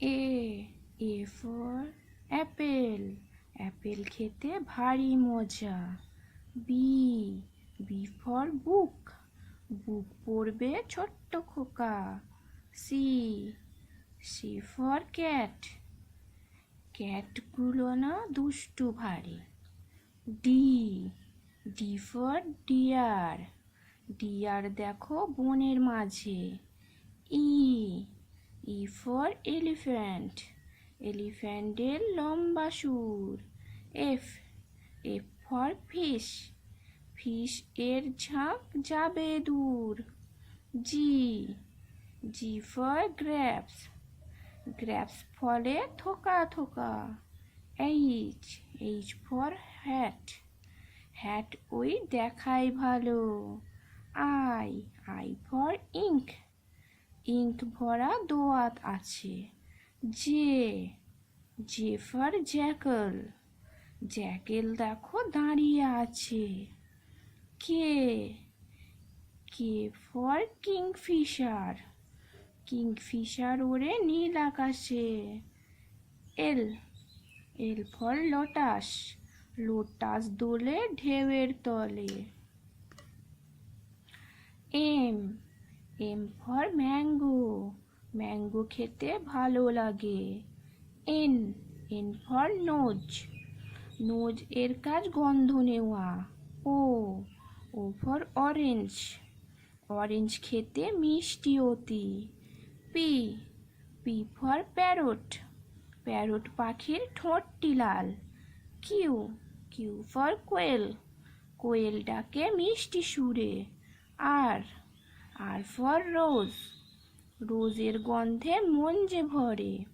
A A for apple. Apple খেতে ভারী মজা। B B for book. Book পড়বে ছোট্ট খোকা। C C for cat. ক্যাটগুলো না দুষ্টু ভারী। D D for deer. Deer দেখো বনের মাঝে। ই ই ফর এলিফ্যান্ট এলিফ্যান্টের লম্বা সুর। F F for fish fish এর ঝাঁক যাবে দূর। জি জি ফর গ্র্যাপস গ্র্যাপস ফলে থোকা থোকা। H H for hat hat ওই দেখায় ভালো। I I for ink ink ভরা দোয়াত আছে। J J for jackal. Jackal দেখো দাঁড়িয়ে আছে। K? K for kingfisher. Kingfisher ওরে নীল আকাশে। L L for lotus. Lotus দোলে ঢেউয়ের তলে। M M for mango mango খেতে ভালো লাগে। N N for nose nose এর কাজ গন্ধ নেওয়া। O O for orange orange খেতে মিষ্টি অতি। P P for parrot parrot পাখির ঠোঁটটি লাল। কিউ কিউ ফর কোয়েল কোয়েল ডাকে মিষ্টি সুরে। আর আর ফর রোজ, রোজের গন্ধে মন যে ভরে।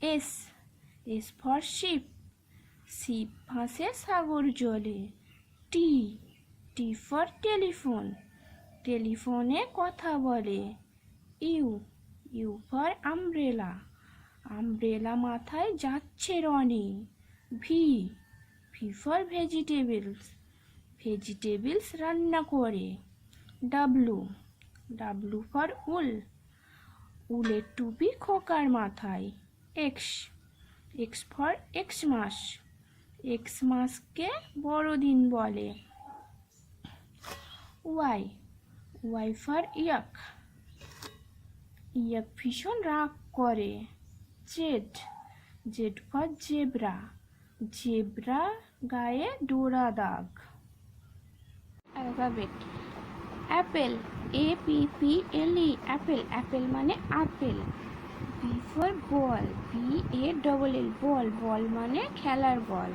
S S for ship ship ভাসে সাগর জলে। টি টি ফর টেলিফোন, টেলিফোনে কথা বলে। U U for umbrella umbrella মাথায় যাচ্ছে Rony V V for vegetables vegetables রান্না করে। ডাব্লু ডাব্লু ফর উল উলের টুপি খোকার মাথায় X X for Xmas এক্স মাসকে বড়দিন বলে ওয়াই ওয়াই ফর ইয়াক ইয়াক ভীষণ রাগ করে Z Z for zebra zebra গায়ে ডোরা দাগ apple A P P L E apple apple মানে apple B for ball B A double L ball ball মানে খেলার বল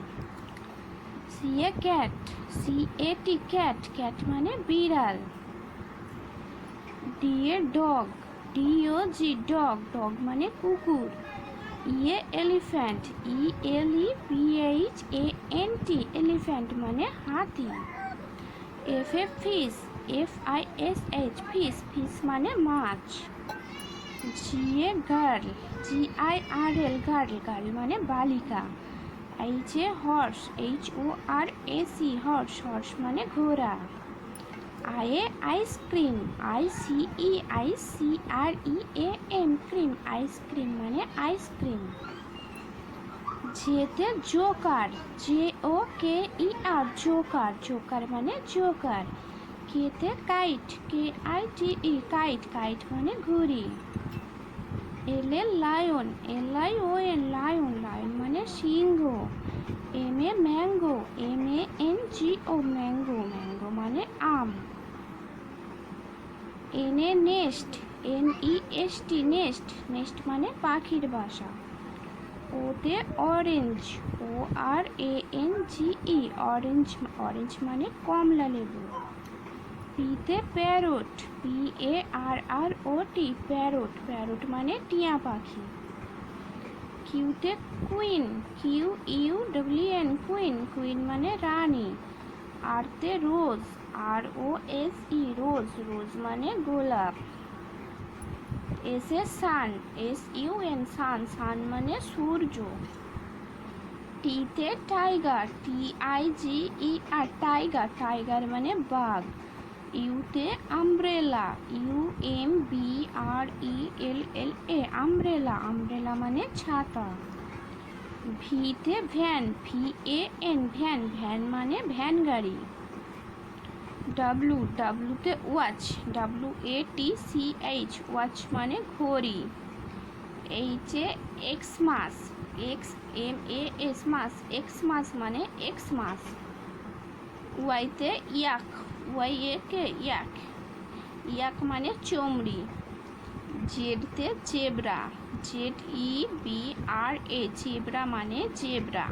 C A cat C A T cat cat মানে বিড়াল. D এ dog D O G dog dog মানে কুকুর. E A elephant E L E P H A N T elephant মানে হাতি. F A fish F I S H fish fish মানে মাছ। G A girl G I R L girl girl মানে বালিকা। H A horse H O R A C horse horse মানে ঘোড়া। এ ice cream I C E I C R E A M cream ice cream মানে ice cream জেতে joker J O K E R joker joker মানে joker কেতে kite, K I T E, kite kite মানে ঘুড়ি। L A lion, L I O N, lion lion মানে সিংহ। M A mango, M A N G O, mango mango মানে আম। N এ nest, N E S T, nest nest মানে পাখির বাসা। ওতে orange, O R A N G E, orange orange মানে কমলা লেবু। পিতে parrot P A R R O T parrot parrot মানে টিয়া পাখি। কিউতে queen Q U W N queen queen মানে রানী। আরতে রোজ আর ও এস ই রোজ রোজ মানে গোলাপ। এস এ sun S U N sun sun মানে সূর্য। টিতে tiger T I G E R tiger tiger মানে বাঘ। ইউতে umbrella U M B R E L L A umbrella umbrella মানে ছাতা। ভিতে van V A N van van মানে van গাড়ি। W ডাব্লুতে watch W A T C H watch মানে ঘড়ি। এইচে Xmas X M A S mas Xmas মানে Xmas ওয়াইতে yak Y yak yak মানে চমড়ি, জেডতে zebra, Z E B R A, zebra মানে zebra.